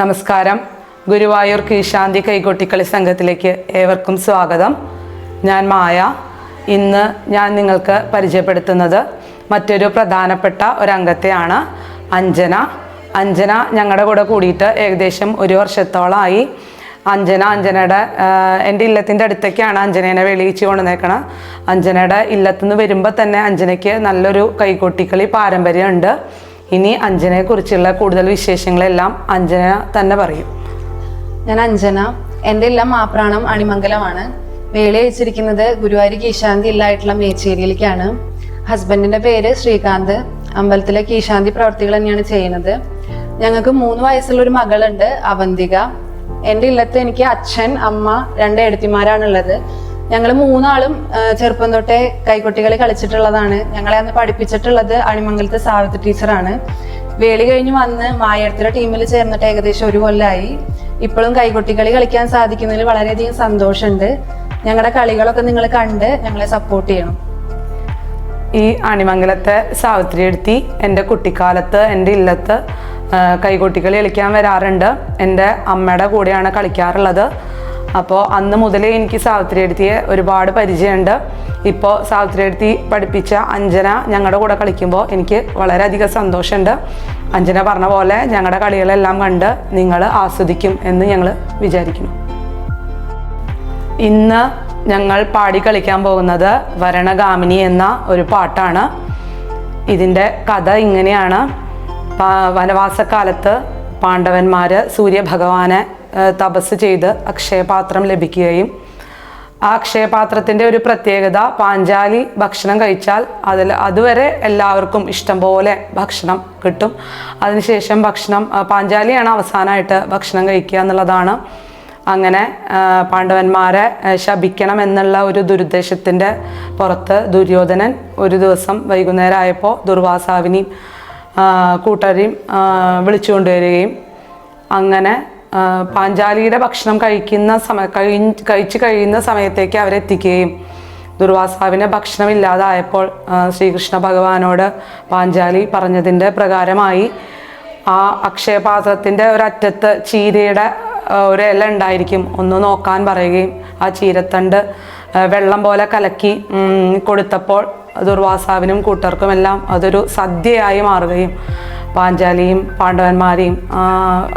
നമസ്കാരം. ഗുരുവായൂർ കീശാന്തി കൈകൊട്ടിക്കളി സംഘത്തിലേക്ക് ഏവർക്കും സ്വാഗതം. ഞാൻ മായ. ഇന്ന് ഞാൻ നിങ്ങൾക്ക് പരിചയപ്പെടുത്തുന്നത് മറ്റൊരു പ്രധാനപ്പെട്ട ഒരംഗത്തെയാണ് അഞ്ജന. അഞ്ജന ഞങ്ങളുടെ കൂടെ കൂടിയിട്ട് ഏകദേശം ഒരു വർഷത്തോളമായി അഞ്ജന അഞ്ജനയുടെ എന്റെ ഇല്ലത്തിന്റെ അടുത്തേക്കാണ് അഞ്ജനേനെ വെളിയിച്ച് കൊണ്ടുവന്നേക്കണത് അഞ്ജനയുടെ ഇല്ലത്തുനിന്ന് വരുമ്പോൾ തന്നെ അഞ്ജനയ്ക്ക് നല്ലൊരു കൈകൊട്ടിക്കളി പാരമ്പര്യമുണ്ട്. ഇനി അഞ്ജനയെ കുറിച്ചുള്ള കൂടുതൽ വിശേഷങ്ങളെല്ലാം അഞ്ജന തന്നെ പറയും. ഞാൻ അഞ്ജന. എന്റെ എല്ലാം മാപ്രാണം അണിമംഗലമാണ്. വേളി അയച്ചിരിക്കുന്നത് ഗുരുവായൂർ കീശാന്തി ഇല്ലായിട്ടുള്ള മേച്ചേരിയിലേക്കാണ്. ഹസ്ബൻഡിന്റെ പേര് ശ്രീകാന്ത്. അമ്പലത്തിലെ കീശാന്തി പ്രവർത്തികൾ തന്നെയാണ് ചെയ്യുന്നത്. ഞങ്ങൾക്ക് മൂന്ന് വയസ്സുള്ള ഒരു മകളുണ്ട് അവന്തിക. എന്റെ ഇല്ലത്ത് എനിക്ക് അച്ഛൻ അമ്മ രണ്ട് എഴുത്തിമാരാണുള്ളത് ഞങ്ങൾ മൂന്നാളും ചെറുപ്പം തൊട്ടേ കൈക്കുട്ടികളെ കളിച്ചിട്ടുള്ളതാണ്. ഞങ്ങളെ അന്ന് പഠിപ്പിച്ചിട്ടുള്ളത് അണിമംഗലത്തെ സാവിത്രി ടീച്ചറാണ്. വേളി കഴിഞ്ഞ് വന്ന് മായടത്തിലെ ടീമിൽ ചേർന്നിട്ട് ഏകദേശം ഒരു കൊല്ലമായി ഇപ്പോഴും കൈകൊട്ടിക്കളി കളിക്കാൻ സാധിക്കുന്നതിൽ വളരെയധികം സന്തോഷമുണ്ട്. ഞങ്ങളുടെ കളികളൊക്കെ നിങ്ങൾ കണ്ട് ഞങ്ങളെ സപ്പോർട്ട് ചെയ്യണം. ഈ അണിമംഗലത്തെ സാവിത്രി എടുത്തി എന്റെ കുട്ടിക്കാലത്ത് എന്റെ ഇല്ലത്ത് കൈകൊട്ടിക്കളി കളിക്കാൻ വരാറുണ്ട്. എന്റെ അമ്മയുടെ കൂടെയാണ് കളിക്കാറുള്ളത്. അപ്പോൾ അന്ന് മുതലേ എനിക്ക് സാവിത്രി എടുത്തിയെ ഒരുപാട് പരിചയമുണ്ട്. ഇപ്പോൾ സാവിത്രി എടുത്തി പഠിപ്പിച്ച അഞ്ജന ഞങ്ങളുടെ കൂടെ കളിക്കുമ്പോൾ എനിക്ക് വളരെയധികം സന്തോഷമുണ്ട്. അഞ്ജന പറഞ്ഞ പോലെ ഞങ്ങളുടെ കളികളെല്ലാം കണ്ട് നിങ്ങൾ ആസ്വദിക്കും എന്ന് ഞങ്ങൾ വിചാരിക്കുന്നു. ഇന്ന് ഞങ്ങൾ പാടി കളിക്കാൻ പോകുന്നത് വരണഗാമിനി എന്ന ഒരു പാട്ടാണ്. ഇതിന്റെ കഥ ഇങ്ങനെയാണ്. വനവാസക്കാലത്ത് പാണ്ഡവന്മാർ സൂര്യഭഗവാനെ തപസ് ചെയ്ത് അക്ഷയപാത്രം ലഭിക്കുകയും ആ അക്ഷയപാത്രത്തിന്റെ ഒരു പ്രത്യേകത പാഞ്ചാലി ഭക്ഷണം കഴിച്ചാൽ അതിൽ അതുവരെ എല്ലാവർക്കും ഇഷ്ടം പോലെ ഭക്ഷണം കിട്ടും. അതിനുശേഷം ഭക്ഷണം പാഞ്ചാലിയാണ് അവസാനമായിട്ട് ഭക്ഷണം കഴിക്കുക എന്നുള്ളതാണ്. അങ്ങനെ പാണ്ഡവന്മാരെ ശപിക്കണം എന്നുള്ള ഒരു ദുരുദ്ദേശത്തിന്റെ പുറത്ത് ദുര്യോധനൻ ഒരു ദിവസം വൈകുന്നേരം ആയപ്പോൾ ദുർവാസാവിനെയും കൂട്ടരെയും വിളിച്ചുകൊണ്ടുവരികയും അങ്ങനെ പാഞ്ചാലിയുടെ ഭക്ഷണം കഴിക്കുന്ന കഴി കഴിച്ച് കഴിയുന്ന സമയത്തേക്ക് അവരെത്തിക്കുകയും ദുർവാസാവിന് ഭക്ഷണം ഇല്ലാതായപ്പോൾ ശ്രീകൃഷ്ണ ഭഗവാനോട് പാഞ്ചാലി പറഞ്ഞതിന്റെ പ്രകാരമായി ആ അക്ഷയപാത്രത്തിന്റെ ഒരറ്റത്ത് ചീരയുടെ ഒരു ഇല ഉണ്ടായിരിക്കും. ഒന്ന് നോക്കാൻ പറയുകയും ആ ചീരത്തണ്ട് വെള്ളം പോലെ കലക്കി കൊടുത്തപ്പോൾ ദുർവാസാവിനും കൂട്ടർക്കുമെല്ലാം അതൊരു സദ്യയായി മാറുകയും പാഞ്ചാലിയും പാണ്ഡവന്മാരെയും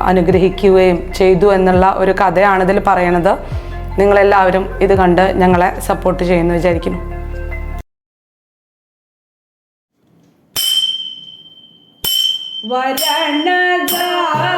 അനുഗ്രഹിക്കുകയും ചെയ്തു എന്നുള്ള ഒരു കഥയാണ് ഇതിൽ പറയണത്. നിങ്ങളെല്ലാവരും ഇത് കണ്ട് ഞങ്ങളെ സപ്പോർട്ട് ചെയ്യുന്നു വിചാരിക്കുന്നു. വരണഗാമിനി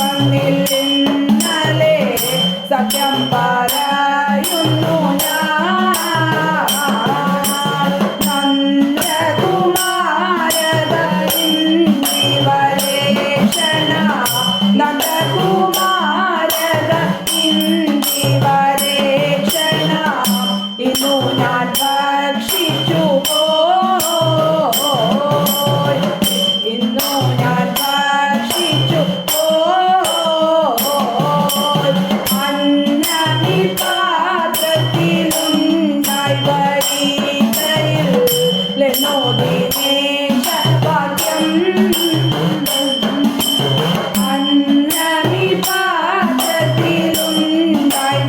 വന്നില്ലേ സത്യം